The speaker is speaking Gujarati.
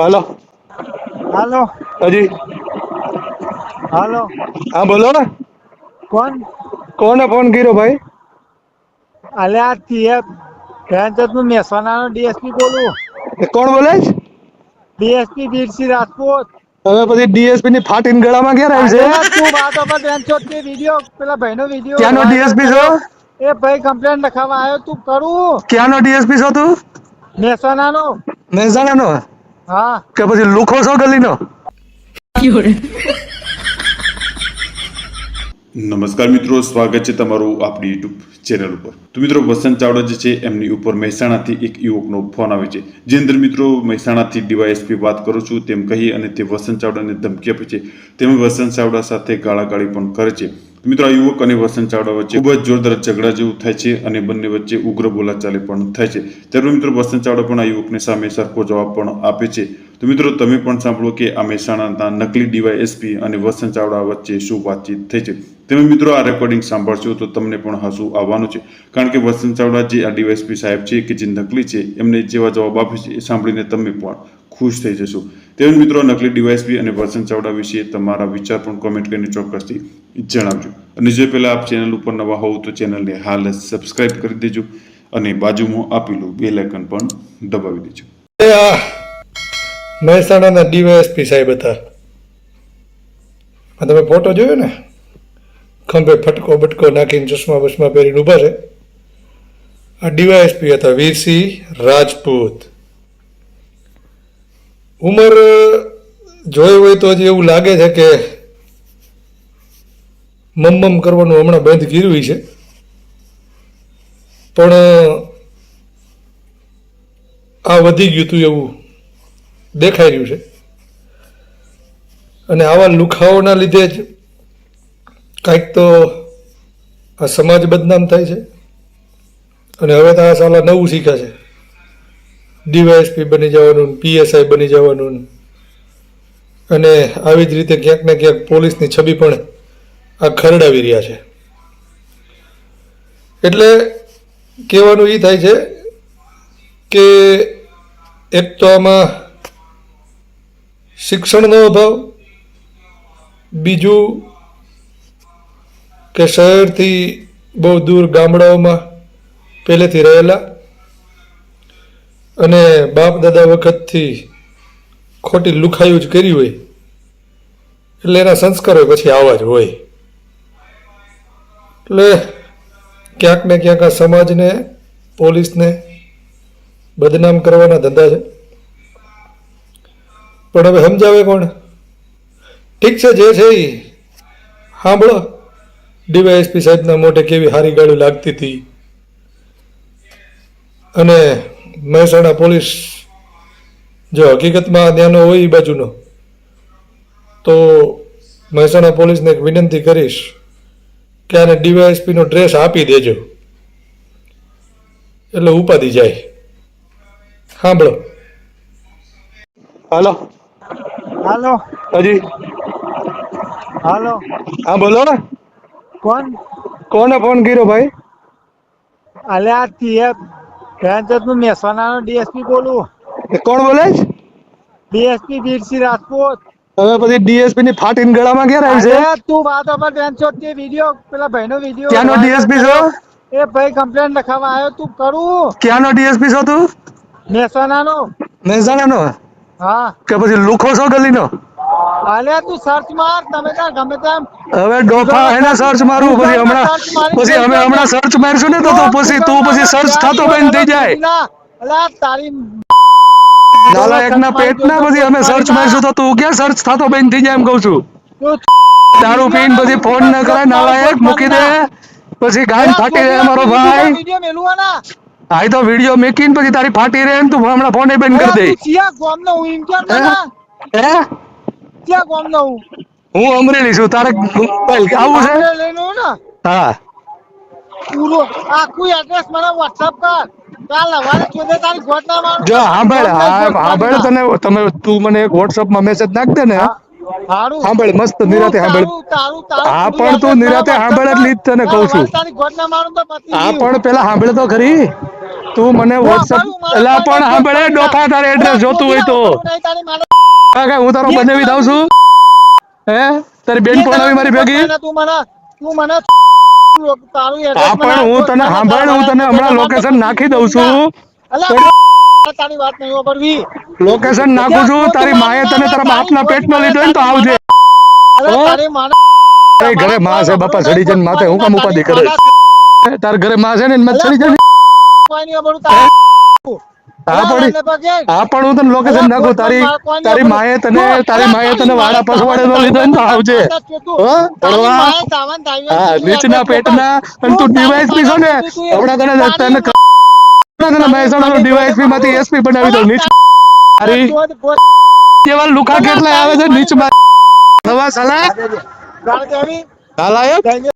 હાલો. હાલો. હજી. હાલો. હા બોલો ને. કોણ? કોને ફોન કર્યો ભાઈ? અલ્યા તીએ ભેંચતનું મહેસાણાનો ડીએસપી બોલું. કોણ બોલે છે? ડીએસપી બીરસી રાજપૂત. હવે પછી ડીએસપી ની ફાટીન ગળામાં ઘેર આવી છે? તું વાતો પર ભેંચોદ કે વિડિયો પેલા ભાઈનો વિડિયો. ક્યાંનો ડીએસપી છો? એ ભાઈ કમ્પ્લેન લખાવા આવ્યો તું કરું. ક્યાંનો ડીએસપી છો તું? મહેસાણાનો. મહેસાણાનો? હા. કે પછી લુખો છો ગલીનો? નમસ્કાર મિત્રો સ્વાગત છે તમારું આપણી યુટ્યુબ ચેનલ ઉપર. તો મિત્રો વસંત ચાવડા જે છે એમની ઉપર મહેસાણાથી એક યુવકનો ફોન આવે છે. જે અંદર મિત્રો મહેસાણાથી ડીવાયએસપી વાત કરું છું તેમ કહી અને તે વસંત ચાવડાને ધમકી આપે છે. તેમજ વસંત ચાવડા સાથે ગાળાગાળી પણ કરે છે. મિત્રો, આ યુવક અને વસંત ચાવડા વચ્ચે ખૂબ જ જોરદાર ઝઘડા જેવું થાય છે અને બંને વચ્ચે ઉગ્ર બોલાચાલી પણ થાય છે. ત્યારે મિત્રો, વસંત ચાવડા પણ આ યુવકને સામે સરખો જવાબ પણ આપે છે. તો મિત્રો, તમે પણ સાંભળો કે આ મહેસાણાના નકલી ડીવાયએસપી અને વસંત ચાવડા વચ્ચે શું વાતચીત થઈ છે. તમે મિત્રો, આ રેકોર્ડિંગ સાંભળશો તો તમને પણ હસવું આવવાનું છે. કારણ કે વસંત ચાવડા જે આ ડીવાયએસપી સાહેબ છે કે જે નકલી છે, એમને જેવા જવાબ આપે છે એ સાંભળીને તમે પણ ખુશ થઈ જશો. તેવું મિત્રો નકલી ડીવાયસપી અને વસંત ચાવડા વિશે તમારા વિચાર પણ કોમેન્ટ કરીને ચોક્કસથી જણાવજો. અને જો પહેલાં આપ ચેનલ ઉપર નવા હોવ તો ચેનલને હાલ સબસ્ક્રાઇબ કરી દેજો અને બાજુમાં આપેલું બે આઇકન પણ દબાવી દેજો. મહેસાણાના ડીવાયએસપી સાહેબ હતા. આ તમે ફોટો જોયો ને? ખંભે ફટકો બટકો નાખીને ચશ્મા બસમા પહેરીને ઊભા છે. આ ડીવાયએસપી હતા વીરસિંહ રાજપૂત. ઉંમર જોઈ હોય તો હજી એવું લાગે છે કે મમમ કરવાનું હમણાં બંધ કર્યું છે. પણ આ વધી ગયું હતું એવું દેખાઈ રહ્યું છે. અને આવા લુખાઓના લીધે જ કાંઈક તો આ સમાજ બદનામ થાય છે. અને હવે તો આ સાલા નવું શીખ્યા છે. ડીવાયએસપી બની જવાનું, પીએસઆઈ બની જવાનું. અને આવી જ રીતે ક્યાંક ને ક્યાંક પોલીસની છબી પણ આ ખરડાવી રહ્યા છે. એટલે કહેવાનું એ થાય છે કે એક તો આમાં શિક્ષણનો અભાવ, બીજું કે શહેરથી બહુ દૂર ગામડાઓમાં પહેલેથી રહેલા અને બાપ દાદા વખતથી ખોટી લુખાયું જ કરી હોય, એટલે એના સંસ્કારો પછી આવા જ હોય. એટલે ક્યાંક ને ક્યાંક આ સમાજને, પોલીસને બદનામ કરવાના ધંધા છે. પણ હવે સમજાવે કોણ? ઠીક છે, જે છે એ સાંભળો ડીવાયએસપી સાહેબના મોઢે કેવી હારી ગાડી લાગતી હતી. અને મહેસાણા પોલીસ જો હકીકતમાં ત્યાંનો હોય એ બાજુનો તો મહેસાણા પોલીસને એક વિનંતી કરીશ કે આને ડીવાયએસપીનો ડ્રેસ આપી દેજો. એટલે ઉપાધિ જાય. સાંભળો. હાલો. હાલો. હજી? હાલો. હા બોલો ને. કોણ? કોને ફોન કર્યો ભાઈ? અલ્યા તીએ ભેંચતનું મહેસાણાનો ડીએસપી બોલું. કોણ બોલે છે? ડીએસપી વીરસિંહ રાજપૂત. હવે પછી ડીએસપી ની ફાટીને ગળામાં ઘેર આવી છે તું વાતો પર ભેંચોદ તે વિડિયો પેલા ભાઈનો વિડિયો ક્યાંનો ડીએસપી છો? એ ભાઈ કમ્પ્લેન લખાવા આવ્યો તું કરું? ક્યાંનો ડીએસપી છો તું? મહેસાણાનો. મહેસાણાનો? હા. કે પછી લુખો છો ગલીનો? અલ્યા તું સર્ચ માર તમે ત્યાં ગમે તેમ હવે ડોફા એને સર્ચ મારું પછી હમણાં પછી અમે હમણાં સર્ચ મારશું ને તો તું પછી તું પછી સર્ચ થતો બંધ થઈ જાય. અલ્યા તારી નાલાયક ના પેટ ના પછી અમે સર્ચ મારશું તો તું ક્યાં સર્ચ થતો બંધ થઈ જાય એમ કહું છું. દારૂ પીન પછી ફોન ન કરાય નાલાયક મૂકી દે. પછી ગાન ફાટી રહે મારો ભાઈ. વિડિયો મેલું તો વીડિયો મેકીને પછી તારી ફાટી રહે ને તું હમણાં ફોન બંધ કરી દે. હે? હું? એમ કોમ ના હે? હું અમરેલી છું. તારે આવું છે? લઈને હું ને? હા. પૂરો આખું એડ્રેસ મને WhatsApp કર. કાલ હવારે જોડે તારી ગોટ ના મારું. જો સાંભળ સાંભળ તને તમે તું મને એક WhatsApp માં મેસેજ નાખ દે ને સાંભળ મસ્ત નિરાતે સાંભળ હા, પણ તું નિરાતે સાંભળ WhatsApp તને કહું છું. પણ પેલા સાંભળ તો ખરી. તું મને વોટ્સઅપ એલા પણ સાંભળે ડોફા તારે એડ્રેસ જોતું હોય તો. કાકા હું તારો બનાવી દઉં છું. હે? તારી બેન પણ આવી મારી ભેગી? તું મને તું મને હા પણ હું તને સાંભળ હું તને હમણાં લોકેશન નાખી દઉં છું. તારી વાત નહીં વાપરવી. લોકેશન નાખું છું તારી માએ તને તારા બાપના પેટમાં લીધો ને તો આવજે? તારી ઘરે માં છે બાપા ચડી જન માથે હું કામ ઉપાધિ કરે? તાર ઘરે માં છે ને મત ચડી જાય કોઈ નહીં વાપરવું, તારા હા? પણ. હું તને લોકેશન નાખું તારી તારી માએ તને તારી માએ તને વાડા પસવાડે નો લીધો ને તો આવજે. હા? નીચના પેટના અને તું ડીવાયસપી છો ને હમણાં તને તને તને મહેસાણા ડીવાયસપી માંથી એસપી બનાવી દઉં નીચ તારી કેવા લુકા કેટલા આવે છે નીચમાં નવા સાલા? સાલા એક જઈને